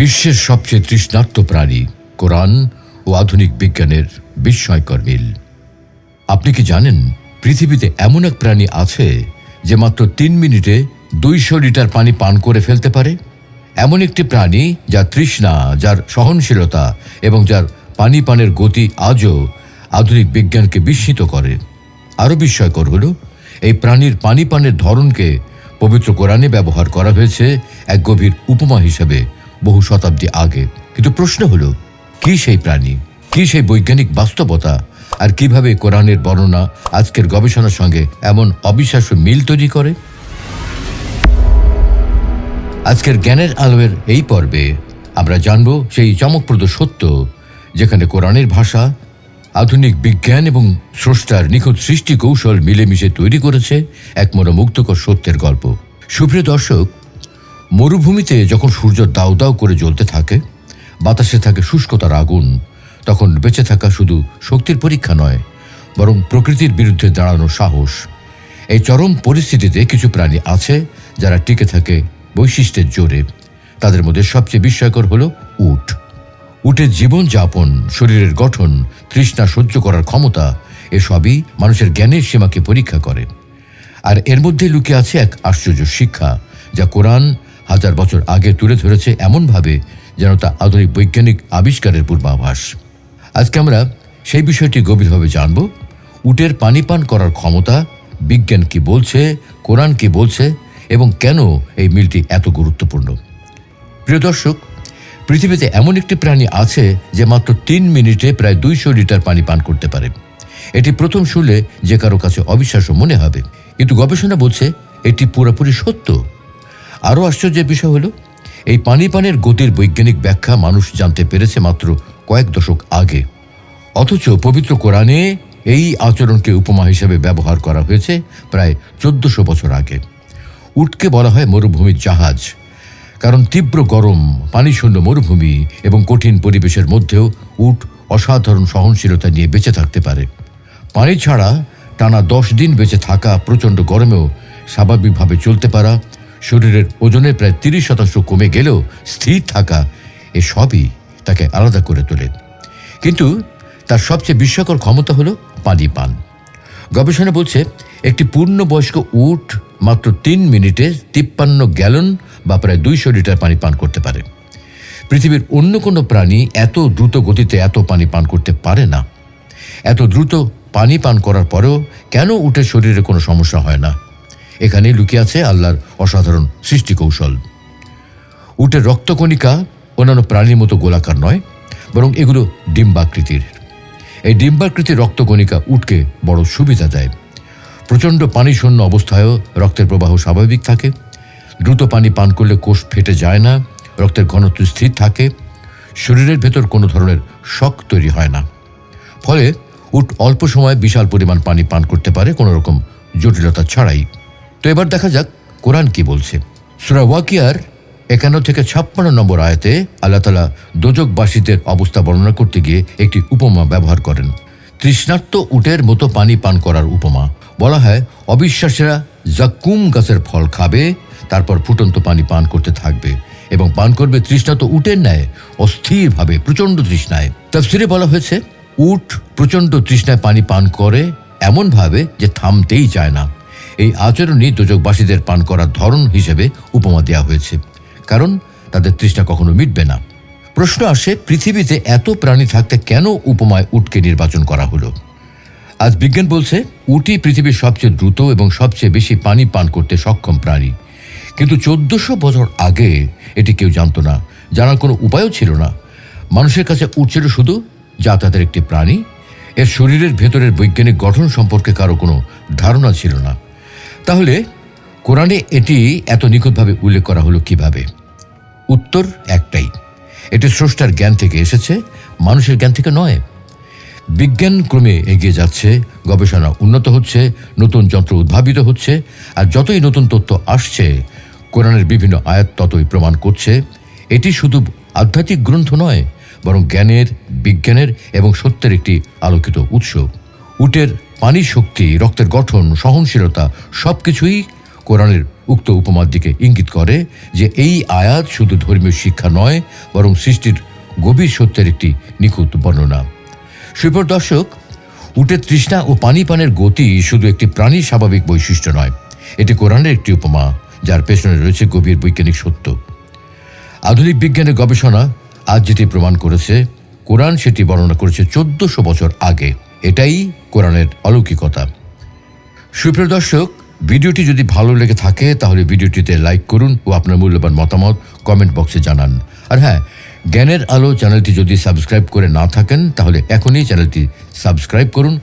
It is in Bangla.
বিশ্বের সবচেয়ে তৃষ্ণার্ত প্রাণী কোরআন ও আধুনিক বিজ্ঞানের বিস্ময়কর মিল। আপনি কি জানেন, পৃথিবীতে এমন এক প্রাণী আছে যে মাত্র তিন মিনিটে দুইশো লিটার পানি পান করে ফেলতে পারে? এমন একটি প্রাণী যার তৃষ্ণা, যার সহনশীলতা এবং যার পানি পানের গতি আজও আধুনিক বিজ্ঞানকে বিস্মিত করে। আরও বিস্ময়কর হল, এই প্রাণীর পানি পানের ধরনকে পবিত্র কোরআনে ব্যবহার করা হয়েছে এক গভীর উপমা হিসেবে। বহু শতাব্দী আগে। কিন্তু প্রশ্ন হলো, কি সেই প্রাণী? কি সেই বৈজ্ঞানিক বাস্তবতা? আর কীভাবে কোরআনের বর্ণনা আজকের গবেষণার সঙ্গে এমন অবিশ্বাস্য মিল তৈরি করে? আজকের জ্ঞানের আলোয়ের এই পর্বে আমরা জানব সেই চমকপ্রদ সত্য, যেখানে কোরআনের ভাষা আধুনিক বিজ্ঞান এবং স্রষ্টার নিখুঁত সৃষ্টি কৌশল মিলেমিশে তৈরি করেছে এক মনোমুগ্ধকর সত্যের গল্প। সুপ্রিয় দর্শক মরুভূমিতে যখন সূর্য দাউ দাউ করে জ্বলতে থাকে, বাতাসে থাকে শুষ্কতার আগুন, তখন বেঁচে থাকা শুধু শক্তির পরীক্ষা নয়, বরং প্রকৃতির বিরুদ্ধে দাঁড়ানো সাহস। এই চরম পরিস্থিতিতে কিছু প্রাণী আছে যারা টিকে থাকে বৈশিষ্ট্যের জোরে। তাদের মধ্যে সবচেয়ে বিস্ময়কর হল উট। উটের জীবন যাপন শরীরের গঠন, তৃষ্ণা সহ্য করার ক্ষমতা, এসবই মানুষের জ্ঞানের সীমাকে পরীক্ষা করে। আর এর মধ্যে লুকিয়ে আছে এক আশ্চর্য শিক্ষা, যা কোরআন হাজার বছর আগে তুলে ধরেছে এমনভাবে যেন তা আধুনিক বৈজ্ঞানিক আবিষ্কারের পূর্বাভাস। আজকে আমরা সেই বিষয়টি গভীরভাবে জানব। উটের পানি পান করার ক্ষমতা, বিজ্ঞান কি বলছে, কোরআন কি বলছে এবং কেন এই মিলটি এত গুরুত্বপূর্ণ? প্রিয় দর্শক, পৃথিবীতে এমন একটি প্রাণী আছে যে মাত্র তিন মিনিটে প্রায় দুইশো লিটার পানি পান করতে পারে। এটি প্রথম শুনলে যে কারও কাছে অবিশ্বাস্য মনে হবে। কিন্তু গবেষণা বলছে এটি পুরোপুরি সত্য। আরও আশ্চর্যের বিষয় হলো, এই পানি পানের গতির বৈজ্ঞানিক ব্যাখ্যা মানুষ জানতে পেরেছে মাত্র কয়েক দশক আগে। অথচ পবিত্র কোরআনে এই আচরণকে উপমা হিসেবে ব্যবহার করা হয়েছে প্রায় চোদ্দশো বছর আগে। উটকে বলা হয় মরুভূমির জাহাজ, কারণ তীব্র গরম, পানিশূন্য মরুভূমি এবং কঠিন পরিবেশের মধ্যেও উট অসাধারণ সহনশীলতা নিয়ে বেঁচে থাকতে পারে। পানি ছাড়া টানা দশ দিন বেঁচে থাকা প্রচণ্ড গরমেও স্বাভাবিকভাবে চলতে পারা শরীরের ওজনের প্রায় তিরিশ শতাংশ কমে গেলেও স্থির থাকা এসবই তাকে আলাদা করে তোলে। কিন্তু তার সবচেয়ে বিস্ময়কর ক্ষমতা হলো পানি পান। গবেষণা বলছে, একটি পূর্ণবয়স্ক উট মাত্র তিন মিনিটে তিপ্পান্ন গ্যালন বা প্রায় দুইশো লিটার পানি পান করতে পারে। পৃথিবীর অন্য কোনো প্রাণী এত দ্রুত গতিতে এত পানি পান করতে পারে না। এত দ্রুত পানি পান করার পরেও কেন উটের শরীরে কোনো সমস্যা হয় না? এখানে লুকিয়ে আছে আল্লাহর অসাধারণ সৃষ্টি কৌশল উটের রক্তকণিকা অন্যান্য প্রাণীর মতো গোলাকার নয়, বরং এগুলো ডিম্বাকৃতির। এই ডিম্বাকৃতির রক্তকণিকা উটকে বড় সুবিধা দেয়। প্রচণ্ড পানিশূন্য অবস্থায়ও রক্তের প্রবাহ স্বাভাবিক থাকে। দ্রুত পানি পান করলে কোষ ফেটে যায় না, রক্তের ঘনত্ব স্থির থাকে, শরীরের ভেতর কোনো ধরনের শক তৈরি হয় না। ফলে উট অল্প সময়ে বিশাল পরিমাণ পানি পান করতে পারে, কোনো রকম জটিলতা ছাড়াই। তো এবার দেখা যাক কোরআন কি বলছে। সুরা ওয়াকিয়ার একান্ন থেকে ছাপ্পান্ন নম্বর আয়াতে আল্লাহ তালা দোজকবাসীদের অবস্থা বর্ণনা করতে গিয়ে একটি উপমা ব্যবহার করেন। তৃষ্ণার্ত উটের মতো পানি পান করার উপমা। বলা হয়, অবিশ্বাসীরা জাক্কুম গাছের ফল খাবে, তারপর ফুটন্ত পানি পান করতে থাকবে এবং পান করবে তৃষ্ণাত উটের ন্যায়, অস্থিরভাবে প্রচণ্ড তৃষ্ণায়। তফসিরে বলা হয়েছে, উট প্রচণ্ড তৃষ্ণায় পানি পান করে এমনভাবে যে থামতেই চায় না। এই আচরণই দোজকবাসীদের পান করার ধরন হিসেবে উপমা দেওয়া হয়েছে। কারণ তাদের তৃষ্ণা কখনো মিটবে না। প্রশ্ন আসে, পৃথিবীতে এত প্রাণী থাকতে কেন উপমায় উটকে নির্বাচন করা হলো? আজ বিজ্ঞান বলছে উটি পৃথিবীর সবচেয়ে দ্রুত এবং সবচেয়ে বেশি পানি পান করতে সক্ষম প্রাণী। কিন্তু চোদ্দশো বছর আগে এটি কেউ জানতো না, জানার কোনো উপায়ও ছিল না। মানুষের কাছে উট ছিল শুধু যাতায়াতের একটি প্রাণী। এর শরীরের ভেতরের বৈজ্ঞানিক গঠন সম্পর্কে কারও কোনো ধারণা ছিল না। তাহলে কোরআনে এটি এত নিখুঁতভাবে উল্লেখ করা হলো কীভাবে? উত্তর একটাই। এটি স্রষ্টার জ্ঞান থেকে এসেছে, মানুষের জ্ঞান থেকে নয়। বিজ্ঞান ক্রমে এগিয়ে যাচ্ছে, গবেষণা উন্নত হচ্ছে, নতুন যন্ত্র উদ্ভাবিত হচ্ছে, আর যতই নতুন তথ্য আসছে, কোরআনের বিভিন্ন আয়াত ততই প্রমাণ করছে। এটি শুধু আধ্যাত্মিক গ্রন্থ নয়, বরং জ্ঞানের, বিজ্ঞানের এবং সত্যের একটি আলোকিত উৎস। উটের পানি শক্তি, রক্তের গঠন, সহনশীলতা সব কিছুই কোরআনের উক্ত উপমার দিকে ইঙ্গিত করে যে এই আয়াত শুধু ধর্মীয় শিক্ষা নয়, বরং সৃষ্টির গভীর সত্যের একটি নিখুঁত বর্ণনা। সুপর দর্শক, উটের তৃষ্ণা ও পানি পানের গতি শুধু একটি প্রাণীর স্বাভাবিক বৈশিষ্ট্য নয়, এটি কোরআনের একটি উপমা, যার পেছনে রয়েছে গভীর বৈজ্ঞানিক সত্য। আধুনিক বিজ্ঞানের গবেষণা আজ যেটি প্রমাণ করেছে, কোরআন সেটি বর্ণনা করেছে চোদ্দশো বছর আগে। এটাই কোরআনের অলৌকিকতা। সুপ্রিয় দর্শক, ভিডিওটি যদি ভালো লেগে থাকে, তাহলে ভিডিওটিতে লাইক করুন ও আপনার মূল্যবান মতামত কমেন্ট বক্সে জানান। আর হ্যাঁ জ্ঞানের আলো চ্যানেলটি যদি সাবস্ক্রাইব করে না থাকেন, তাহলে এখনই চ্যানেলটি সাবস্ক্রাইব করুন